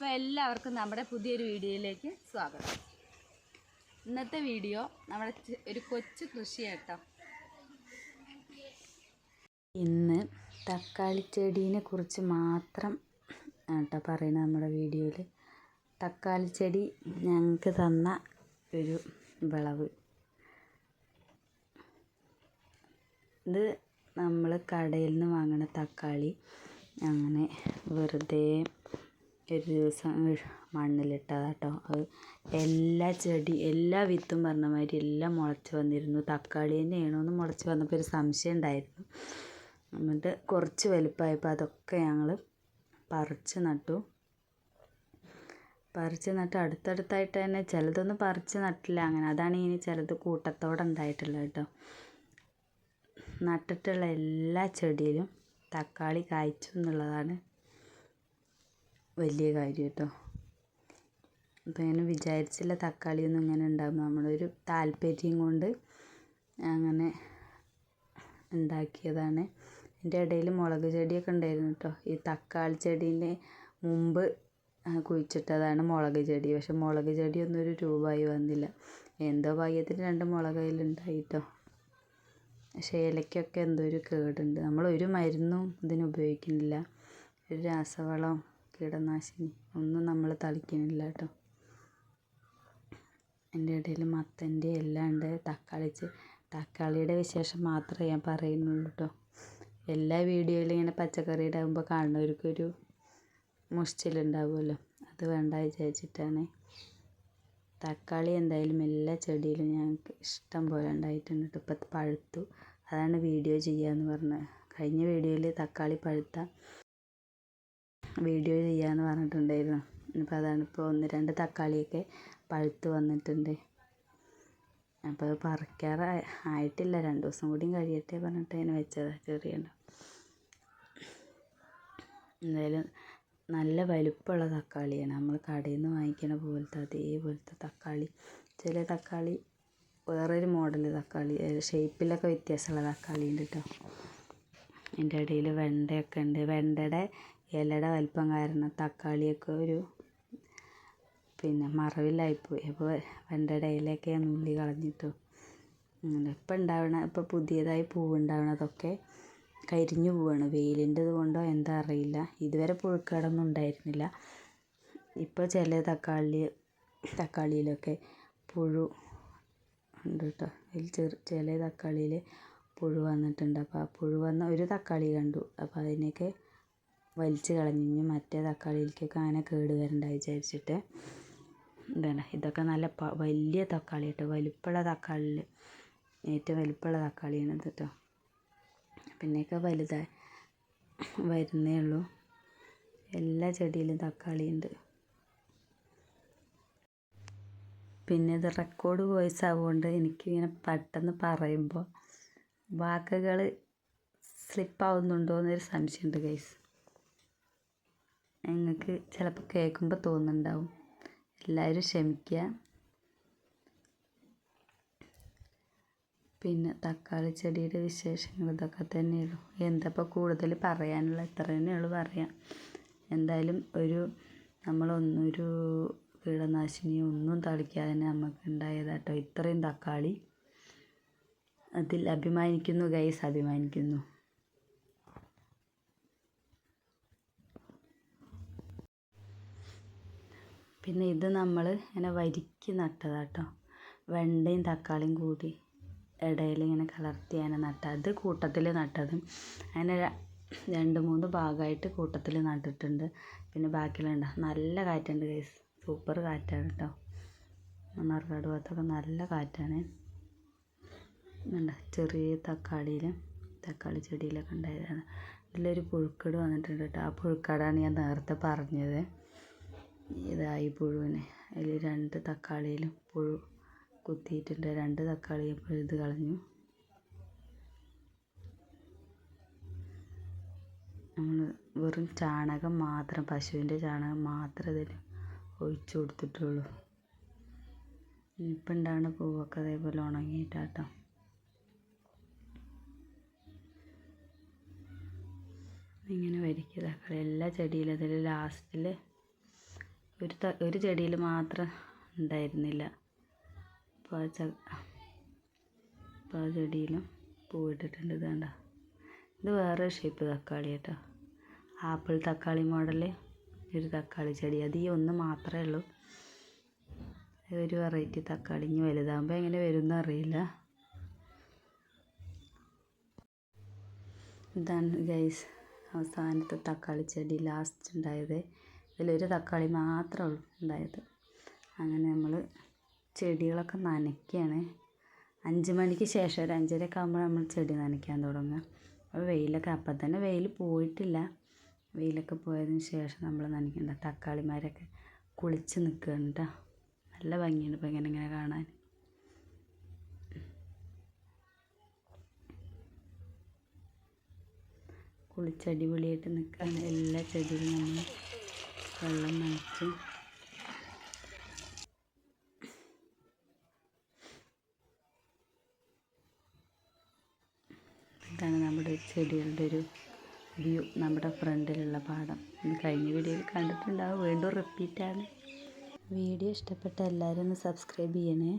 അപ്പോൾ എല്ലാവർക്കും നമ്മുടെ പുതിയൊരു വീഡിയോയിലേക്ക് സ്വാഗതം. ഇന്നത്തെ വീഡിയോ നമ്മുടെ ഒരു കൊച്ചു കൃഷിയാട്ടോ. ഇന്ന് തക്കാളി ചെടീനെ കുറിച്ച് മാത്രം കേട്ടോ പറയുന്നത് നമ്മുടെ വീഡിയോയിൽ തക്കാളി ചെടി ഞങ്ങൾക്ക് തന്ന ഒരു വിളവ്. ഇത് നമ്മൾ കടയിൽ നിന്ന് വാങ്ങണ തക്കാളി. അങ്ങനെ വെറുതെ ഒരു ദിവസം മണ്ണിലിട്ടതാട്ടോ. അത് എല്ലാ ചെടി എല്ലാ വിത്തും പറഞ്ഞ മാതിരി എല്ലാം മുളച്ച് വന്നിരുന്നു. തക്കാളി തന്നെയാണോ എന്ന് മുളച്ച് വന്നപ്പോൾ ഒരു സംശയം ഉണ്ടായിരുന്നു. എന്നിട്ട് കുറച്ച് വലുപ്പമായപ്പോൾ അതൊക്കെ ഞങ്ങൾ പറിച്ച് നട്ടു. പറിച്ച് നട്ട് അടുത്തടുത്തായിട്ട് തന്നെ ചിലതൊന്നും പറിച്ച് നട്ടില്ല. അങ്ങനെ അതാണ് ഇനി ചിലത് കൂട്ടത്തോടെ ഉണ്ടായിട്ടുള്ളത് കേട്ടോ. നട്ടിട്ടുള്ള എല്ലാ ചെടിയിലും തക്കാളി കായ്ച്ചു എന്നുള്ളതാണ് വലിയ കാര്യം കേട്ടോ അപ്പോൾ ഞാൻ വിചാരിച്ചില്ല തക്കാളിയൊന്നും ഇങ്ങനെ ഉണ്ടാകും നമ്മളൊരു താല്പര്യം കൊണ്ട് അങ്ങനെ ഉണ്ടാക്കിയതാണ്. എന്റെ ഇടയിൽ മുളക് ചെടിയൊക്കെ ഉണ്ടായിരുന്നു കേട്ടോ ഈ തക്കാളി ചെടീന്റെ മുമ്പ് കുഴിച്ചിട്ടതാണ് മുളക് ചെടി. പക്ഷെ മുളക് ചെടിയൊന്നും ഒരു രൂപമായി വന്നില്ല. എന്തോ ഭാഗ്യത്തിന് രണ്ട് മുളക് അതിലുണ്ടായി കേട്ടോ പക്ഷേ ഇലയ്ക്കൊക്കെ എന്തോ ഒരു കേടുണ്ട്. നമ്മൾ ഒരു മരുന്നും ഇതിന് ഉപയോഗിക്കുന്നില്ല. ഒരു രാസവളം കീടനാശിനി. ഒന്നും നമ്മൾ തളിക്കുന്നില്ല കേട്ടോ എന്റെ ഇടയിൽ മത്തന്റെ എല്ലാം ഉണ്ട്. തക്കാളി തക്കാളിയുടെ വിശേഷം മാത്രമേ ഞാൻ പറയുന്നുള്ളൂ കേട്ടോ എല്ലാ വീഡിയോയിലും ഇങ്ങനെ പച്ചക്കറിയുടെ ആകുമ്പോൾ കാണുന്നവർക്കൊരു മുഷിച്ചിലുണ്ടാവുമല്ലോ അത് വേണ്ട വിചാരിച്ചിട്ടാണ്. തക്കാളി എന്തായാലും എല്ലാ ചെടിയിലും ഞങ്ങൾക്ക് ഇഷ്ടം പോലെ ഉണ്ടായിട്ടുണ്ട് കേട്ടോ ഇപ്പം പഴുത്തു. അതാണ് വീഡിയോ ചെയ്യാമെന്ന് പറഞ്ഞത്. കഴിഞ്ഞ വീഡിയോയിൽ തക്കാളി പഴുത്ത വീഡിയോ ചെയ്യാമെന്ന് പറഞ്ഞിട്ടുണ്ടായിരുന്നു. ഇപ്പം അതാണ് ഇപ്പോൾ ഒന്ന് രണ്ട് തക്കാളിയൊക്കെ പഴുത്ത് വന്നിട്ടുണ്ട്. അപ്പോൾ അത് പറിക്കാറ് ആയിട്ടില്ല. രണ്ട് ദിവസം കൂടിയും കഴിയട്ടെ പറഞ്ഞിട്ട് അതിന് വെച്ചതാണ് ചെറിയുണ്ട് എന്തായാലും നല്ല വലുപ്പമുള്ള തക്കാളിയാണ്. നമ്മൾ കടയിൽ നിന്ന് വാങ്ങിക്കണ പോലത്തെ അതേപോലത്തെ തക്കാളി. ചില തക്കാളി വേറൊരു മോഡൽ തക്കാളി. ഷേപ്പിലൊക്കെ വ്യത്യാസമുള്ള തക്കാളി ഉണ്ട് കേട്ടോ അതിന്റെ ഇടയിൽ വെണ്ടയൊക്കെ ഉണ്ട്. വെണ്ടയുടെ ഇലയുടെ വലിപ്പം കാരണം തക്കാളിയൊക്കെ ഒരു പിന്നെ മറവിലായിപ്പോയി. അപ്പോൾ വെണ്ടയുടെ ഇലയൊക്കെ നുള്ളി കളഞ്ഞിട്ടു. ഇപ്പം ഉണ്ടാവണ ഇപ്പം പുതിയതായി പൂവുണ്ടാവണതൊക്കെ കരിഞ്ഞു പോവാണ്. വെയിലിന്റെത് കൊണ്ടോ എന്താ അറിയില്ല. ഇതുവരെ പുഴുക്കേടൊന്നും ഉണ്ടായിരുന്നില്ല. ഇപ്പോൾ ചില തക്കാളി തക്കാളിയിലൊക്കെ പുഴു ഉണ്ട് കേട്ടോ. ചെറു ചില തക്കാളിയിൽ പുഴു വന്നിട്ടുണ്ട്. അപ്പോൾ ആ പുഴു വന്ന ഒരു തക്കാളി കണ്ടു. അപ്പോൾ അതിനെയൊക്കെ വലിച്ച് കളഞ്ഞു മറ്റേ തക്കാളിയിലേക്കൊക്കെ അങ്ങനെ കേട് വരണ്ട വിചാരിച്ചിട്ട്. എന്താണ് ഇതൊക്കെ നല്ല വലിയ തക്കാളി കേട്ടോ. വലിപ്പമുള്ള തക്കാളിയിൽ ഏറ്റവും വലിപ്പമുള്ള തക്കാളിയാണ് ഇത് കേട്ടോ. പിന്നെയൊക്കെ വലുതായി വരുന്നേ ഉള്ളൂ. എല്ലാ ചെടിയിലും തക്കാളി ഉണ്ട് പിന്നെ ഇത് റെക്കോർഡ് വോയിസ് ആവുകൊണ്ട് എനിക്കിങ്ങനെ പെട്ടെന്ന് പറയുമ്പോൾ വാക്കുകൾ സ്ലിപ്പാവുന്നുണ്ടോ എന്നൊരു സംശയമുണ്ട് ഗൈസ്. നിങ്ങൾക്ക് ചിലപ്പോൾ കേൾക്കുമ്പോൾ തോന്നുന്നുണ്ടാവും. എല്ലാവരും ക്ഷമിക്കുക. പിന്നെ തക്കാളി ചെടിയുടെ വിശേഷങ്ങൾ ഇതൊക്കെ തന്നെയുള്ളൂ. എന്തപ്പോൾ കൂടുതൽ പറയാനുള്ള? ഇത്ര തന്നെയുള്ളൂ പറയാം എന്തായാലും ഒരു നമ്മളൊന്നൊരു കീടനാശിനി ഒന്നും തളിക്കാതെ തന്നെ നമുക്ക് ഉണ്ടായതാട്ടോ. ഇത്രയും തക്കാളി. അതിൽ അഭിമാനിക്കുന്നു ഗൈസ് അഭിമാനിക്കുന്നു. പിന്നെ ഇത് നമ്മൾ ഇങ്ങനെ വരിക്ക് കേട്ടോ വെണ്ടയും തക്കാളിയും കൂടി ഇടയിൽ ഇങ്ങനെ കലർത്തി അങ്ങനെ നട്ടത് അത് കൂട്ടത്തിൽ നട്ടത്. അങ്ങനെ രണ്ട് മൂന്ന് ഭാഗമായിട്ട് കൂട്ടത്തിൽ നട്ടിട്ടുണ്ട്. പിന്നെ ബാക്കിയുണ്ട് നല്ല കാറ്റുണ്ട് ഗൈസ് സൂപ്പർ കാറ്റാണ് കേട്ടോ മണ്ണാർക്കാട് ഭാഗത്തൊക്കെ നല്ല കാറ്റാണ്. ചെറിയ തക്കാളിയിലും തക്കാളി ചെടിയിലൊക്കെ ഉണ്ടായതാണ്. ഇതിലൊരു പുഴുക്കട് വന്നിട്ടുണ്ട് കേട്ടോ ആ പുഴുക്കടാണ് ഞാൻ നേരത്തെ പറഞ്ഞത്. ഇതായി പുഴുവിന്? അതിൽ രണ്ട് തക്കാളിയിലും പുഴു കുത്തിയിട്ടുണ്ട്. രണ്ട് തക്കാളിയും പഴുത് കളഞ്ഞു. നമ്മൾ വെറും ചാണകം മാത്രം പശുവിന്റെ ചാണകം മാത്രം ഇതിൽ ഒഴിച്ചു കൊടുത്തിട്ടുള്ളൂ. ഇപ്പം ഉണ്ടാകുന്ന പൂവൊക്കെ അതേപോലെ ഉണങ്ങിയിട്ടാട്ടോ. ഇങ്ങനെ വരിക്കുക തക്കാളി. എല്ലാ ചെടിയിലും അതിൽ ലാസ്റ്റിൽ ഒരു ത ഒരു ചെടിയിൽ മാത്രം ഉണ്ടായിരുന്നില്ല. അപ്പോൾ ആ ച അപ്പോൾ ആ ചെടിയിലും പൂവിട്ടിട്ടുണ്ട് ഇത് കണ്ട ഇത് വേറെ ഷേപ്പ് തക്കാളി കേട്ടോ. ആപ്പിൾ തക്കാളി മോഡൽ ഒരു തക്കാളി ചെടി. അത് ഈ ഒന്ന് മാത്രമേ ഉള്ളൂ. ഒരു വെറൈറ്റി തക്കാളി. ഇനി വലുതാകുമ്പോൾ എങ്ങനെ വരുമെന്ന് അറിയില്ല. ഇതാണ് ഗൈസ് അവസാനത്തെ തക്കാളി ചെടി ലാസ്റ്റ് ഉണ്ടായത്. ഇതിലൊരു തക്കാളി മാത്രമേ ഉള്ളൂ ഉണ്ടായത്. അങ്ങനെ നമ്മൾ ചെടികളൊക്കെ നനയ്ക്കുകയാണ് അഞ്ച് മണിക്ക് ശേഷം ഒരു അഞ്ചരയൊക്കെ ആകുമ്പോൾ നമ്മൾ ചെടി നനയ്ക്കാൻ തുടങ്ങുക. അപ്പോൾ വെയിലൊക്കെ അപ്പം തന്നെ വെയിൽ പോയിട്ടില്ല. വെയിലൊക്കെ പോയതിന് ശേഷം നമ്മൾ നനയ്ക്കേണ്ട തക്കാളിമാരൊക്കെ കുളിച്ച് നിൽക്കുകയാണ് കേട്ടോ. നല്ല ഭംഗിയുണ്ട് ഇപ്പോൾ ഇങ്ങനെ ഇങ്ങനെ കാണാൻ. കുളിച്ചടിപൊളിയായിട്ട് നിൽക്കുകയാണ് എല്ലാ ചെടികളും നമ്മൾ. വെള്ളം നനച്ച്. ഇതാണ് നമ്മുടെ ചെടികളുടെ ഒരു വ്യൂ നമ്മുടെ ഫ്രണ്ടിലുള്ള പാടം. ഇത് കഴിഞ്ഞ വീഡിയോയിൽ കണ്ടിട്ടുണ്ടാവും. വീണ്ടും റിപ്പീറ്റാണ് വീഡിയോ ഇഷ്ടപ്പെട്ട എല്ലാവരും ഒന്ന് സബ്സ്ക്രൈബ് ചെയ്യണേ.